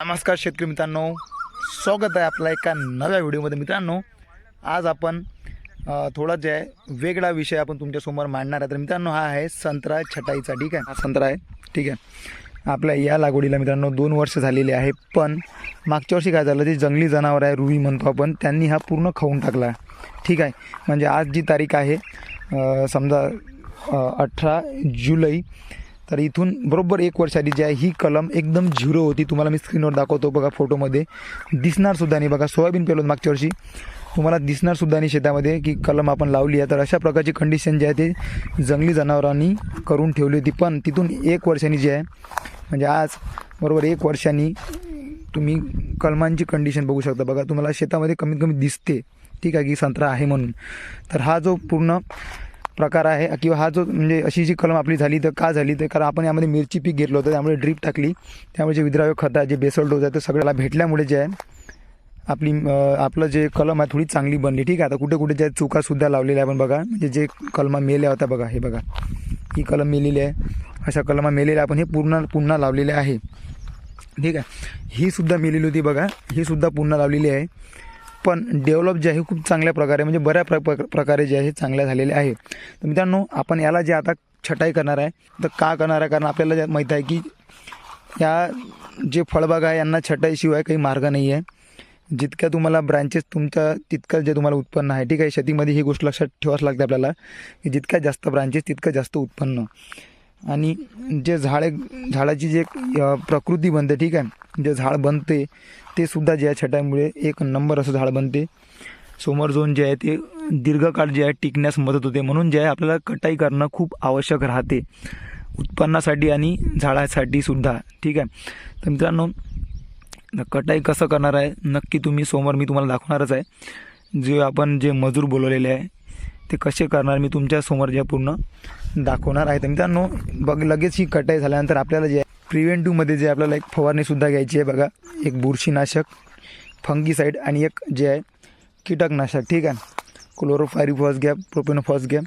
नमस्कार शेतकरी मित्रांनो. स्वागत आहे आपला एका नव्या व्हिडिओमध्ये मित्रांनो. आज आपण थोडा जे आहे वेगळा विषय आपण तुमच्यासमोर मांडणार आहे. तर मित्रांनो हा आहे संत्रा छटाईचा ठीक आहे? हा संत्रा आहे. ठीक आहे. आपल्या या लागवडीला मित्रांनो दोन वर्ष झालेली आहे पण मागच्या वर्षी काय झालं ते जंगली जनावर आहे रुई म्हणतो आपण त्यांनी हा पूर्ण खाऊन टाकला. ठीक आहे? म्हणजे आज जी तारीख आहे समजा अठरा जुलै तर इथून बरोबर एक वर्ष आधी जी आहे ही कलम एकदम झिरो होती. तुम्हाला मी स्क्रीनवर दाखवतो बघा फोटोमध्ये दिसणारसुद्धा नाही बघा सोयाबीन पेलो मागच्या वर्षी. तुम्हाला दिसणारसुद्धा नाही शेतामध्ये की कलम आपण लावली आहे. तर अशा प्रकारची कंडिशन जी आहे ते जंगली जनावरांनी करून ठेवली होती. पण तिथून एक वर्षांनी जी आहे म्हणजे आज बरोबर एक वर्षांनी तुम्ही कलमांची कंडिशन बघू शकता. बघा तुम्हाला शेतामध्ये कमीत कमी दिसते. ठीक आहे की संत्रा आहे म्हणून. तर हा जो पूर्ण प्रकार आहे किंवा हा जो म्हणजे अशी जी कलम आपली झाली तर का झाली तर कारण आपण यामध्ये मिरची पीक घेतलं होतं त्यामुळे ड्रीप टाकली. त्यामुळे जे विद्राव्य खत आहे जे बेसल डोज आहे ते सगळ्याला भेटल्यामुळे जे आहे आपली आपलं जे कलम आहे थोडी चांगली बनली. ठीक आहे आता कुठे कुठे ज्या चुकासुद्धा लावलेल्या आहे आपण बघा. म्हणजे जे कलमा मेल्या होत्या बघा हे बघा. ही कलम मेलेली आहे. अशा कलमा मेलेल्या आपण हे पूर्ण पुन्हा लावलेले आहे. ठीक आहे. ही सुद्धा मेलेली होती बघा. ही सुद्धा पुन्हा लावलेली आहे. पण डेव्हलप जे आहे खूप चांगल्या प्रकारे म्हणजे बऱ्या प्र प्र- प्रकारे जे आहे चांगल्या झालेले आहे. तर मित्रांनो आपण याला जे आता छटाई करणार आहे तर का करणार आहे? कारण आपल्याला माहीत आहे की या जे फळबाग आहे यांना छटाईशिवाय काही मार्ग नाही आहे जितक्या तुम्हाला ब्रांचेस तुमच्या तितकं जे तुम्हाला उत्पन्न आहे. ठीक आहे शेतीमध्ये ही गोष्ट लक्षात ठेवावंच लागते आपल्याला की जितक्या जास्त ब्रांचेस तितकं जास्त उत्पन्न. आणि जे झाडे झाडाची जे प्रकृती बनते ठीक आहे? जे झाड बनते ते सुद्धा जे आहे छटाईमुळे एक नंबर असं झाड बनते. समोर झोन जे आहे ते दीर्घकाळ जे आहे टिकण्यास मदत होते. म्हणून जे आहे आपल्याला कटाई करणं खूप आवश्यक राहते. उत्पन्नासाठी आणि झाडासाठी सुद्धा ठीक आहे? तर मित्रांनो कटाई कसं करणार आहे? नक्की तुम्ही समोर मी तुम्हाला दाखवणारच आहे. जे आपण जे मजूर बोलवलेले आहे ते कसे करणार? मी तुमच्यासमोर जे पूर्ण दाखवणार आहे. तर मित्रांनो बघ लगेच ही कटाई झाल्यानंतर आपल्याला जे प्रिव्हेंटिव्हमध्ये जे आपल्याला एक फवारणीसुद्धा घ्यायची आहे बघा. एक बुरशीनाशक फंगीसाईड आणि एक जे आहे कीटकनाशक. ठीक आहे क्लोरोफायरिफॉस घ्या प्रोपेनोफॉस घ्या.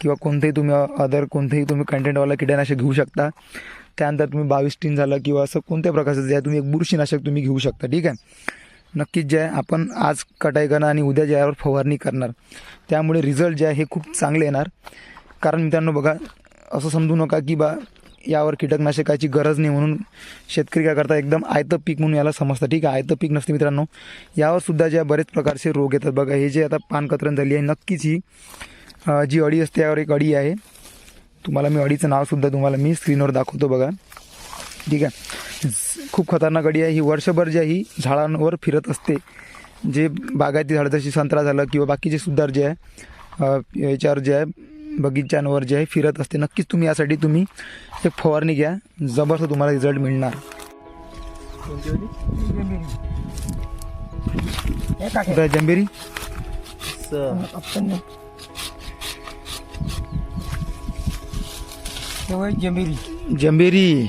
किंवा कोणतेही तुम्ही अदर कोणतेही तुम्ही कंटेंटवाला कीटकनाशक घेऊ शकता. त्यानंतर तुम्ही बावीस टीन झालं किंवा असं कोणत्या प्रकारचं जे आहे तुम्ही एक बुरशीनाशक तुम्ही घेऊ शकता. ठीक आहे? नक्कीच जे आहे आपण आज कटाई करणार आणि उद्या ज्यावर फवारणी करणार त्यामुळे रिझल्ट जे आहे हे खूप चांगले येणार. कारण मित्रांनो बघा असं समजू नका की बा यावर कीटकनाशकाची गरज नाही म्हणून शेतकरी काय करता एकदम आयतं पीक म्हणून याला समजतं ठीक आहे आयतं पीक नसते मित्रांनो. यावर सुद्धा जे आहे बरेच प्रकारचे रोग येतात बघा हे जे आता पानकतरण झाली आहे नक्कीच ही जी अडी असते यावर एक अडी आहे. तुम्हाला मी अडीचं नावसुद्धा तुम्हाला मी स्क्रीनवर दाखवतो बघा. ठीक आहे. खूप खतरनाक अडी आहे. ही वर्षभर जे आहे ही झाडांवर फिरत असते जे बागायती झाडं जशी संत्रा झालं किंवा बाकीचे सुद्धा जे आहे याच्यावर जे आहे बगीच्यांवर जे आहे फिरत असते. नक्कीच तुम्ही यासाठी तुम्ही एक फवारणी घ्या. जबरदस्त तुम्हाला रिझल्ट मिळणार. जंबेरी. जमिरी जंबेरी.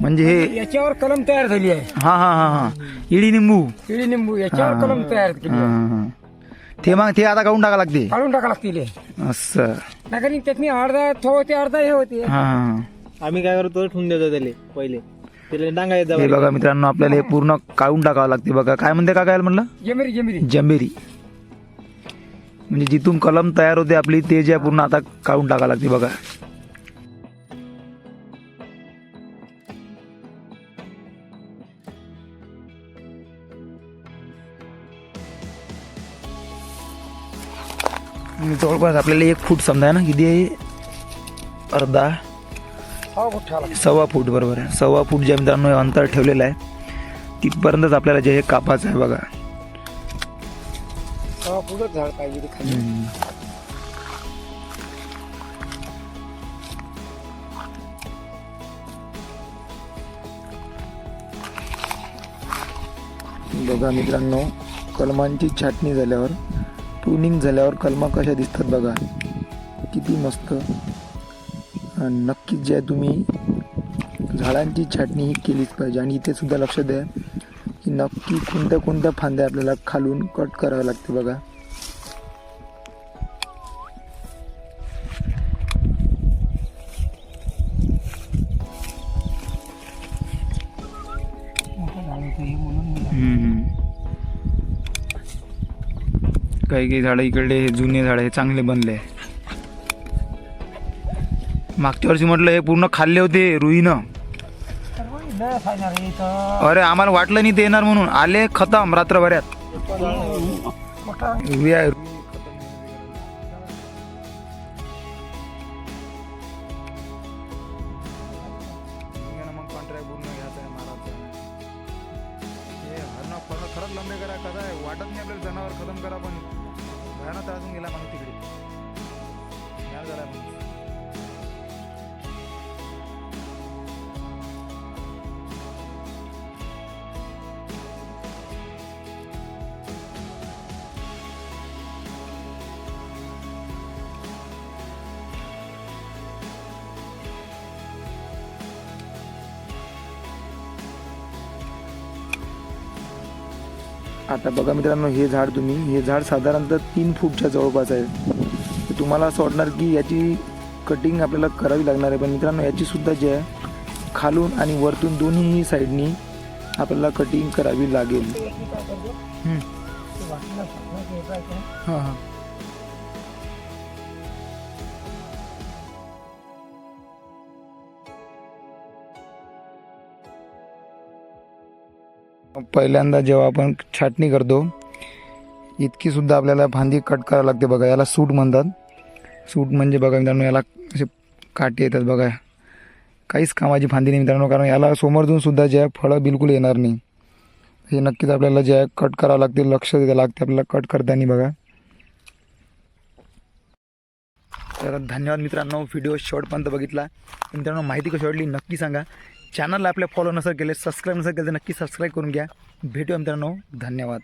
म्हणजे हे याच्यावर कलम तयार झाली आहे. हा हा हा हा. इडी निंबू. केळी निंबू याच्यावर. कलम तयार केली. ते मग ते आता काढून टाका लागते. काढून टाका लागतील हे. असं. नाही त्यातनी अर्धा थो होते अर्धा हे होते. हा. हा हा आम्ही काय करतो ठेवून देतो त्याले पहिले. त्याला डांगा येत हे बघा मित्रांनो आपल्याला हे पूर्ण काढून टाकावं लागते बघा. काय म्हणते का काय म्हणलं? जमिरी जमिरी जंबेरी. म्हणजे जिथून कलम तयार होते आपली ते जे आहे पूर्ण आता काढून टाकावं लागते बघा. जवळपास आपल्याला एक फूट समजा ना किती आहे? अर्धा. सव्वा फूट बरोबर आहे. सव्वा फूट जे मित्रांनो अंतर ठेवलेलं आहे तिथपर्यंतच आपल्याला जे हे कापाचं आहे बघा. झाड पाहिजे बघा मित्रांनो कलमांची छाटणी झाल्यावर प्रुनिंग झाल्यावर कलमा कशा दिसतात बघा. किती मस्त. आणि नक्कीच जे आहे तुम्ही झाडांची छाटणी ही केलीच पाहिजे. आणि इथे सुद्धा लक्ष द्या की नक्की कोणत्या कोणत्या फांद्या आपल्याला खालून कट कराव्या लागते बघा. काही काही झाडं इकडले हे जुने झाडं हे चांगले बनले. मागच्या वर्षी म्हटलं हे पूर्ण खाल्ले होते रुईनं. अरे आम्हाला वाटलं नाही ते येणार म्हणून. आले खतम रात्रभरात. खरंच लंबे करा कसं आहे? वाटत नाही आपल्याला जनावर खतम करा पण. भयानक त्रासून गेला मग तिकडे. यार झाला आता बघा मित्रांनो हे झाड तुम्ही हे झाड साधारणतः तीन फूटच्या जवळपास आहे. तर तुम्हाला असं वाटणार की याची कटिंग आपल्याला करावी लागणार आहे पण मित्रांनो याची सुद्धा जी आहे खालून आणि वरतून दोन्ही साईडनी आपल्याला कटिंग करावी लागेल. हां हां. पहिल्यांदा जेव्हा आपण छाटणी करतो इतकी सुद्धा आपल्याला फांदी कट करावी लागते बघा. याला सूट म्हणतात. सूट म्हणजे बघा मित्रांनो याला असे काटे येतात बघा. काहीच कामाची फांदी नाही मित्रांनो कारण याला समोरतून सुद्धा जे आहे फळं बिलकुल येणार नाही. हे नक्कीच आपल्याला जे आहे कट करावं लागते लक्ष द्यावं लागते आपल्याला कट करताना बघा. तर धन्यवाद मित्रांनो व्हिडिओ शॉर्टपर्यंत बघितला. मित्रांनो माहिती कशी वाटली नक्की सांगा. चॅनलला आपल्या फॉलो नसेल केले सबस्क्राईब नसेल केलं तर नक्की सबस्क्राईब करून घ्या. भेटू मित्रांनो. धन्यवाद.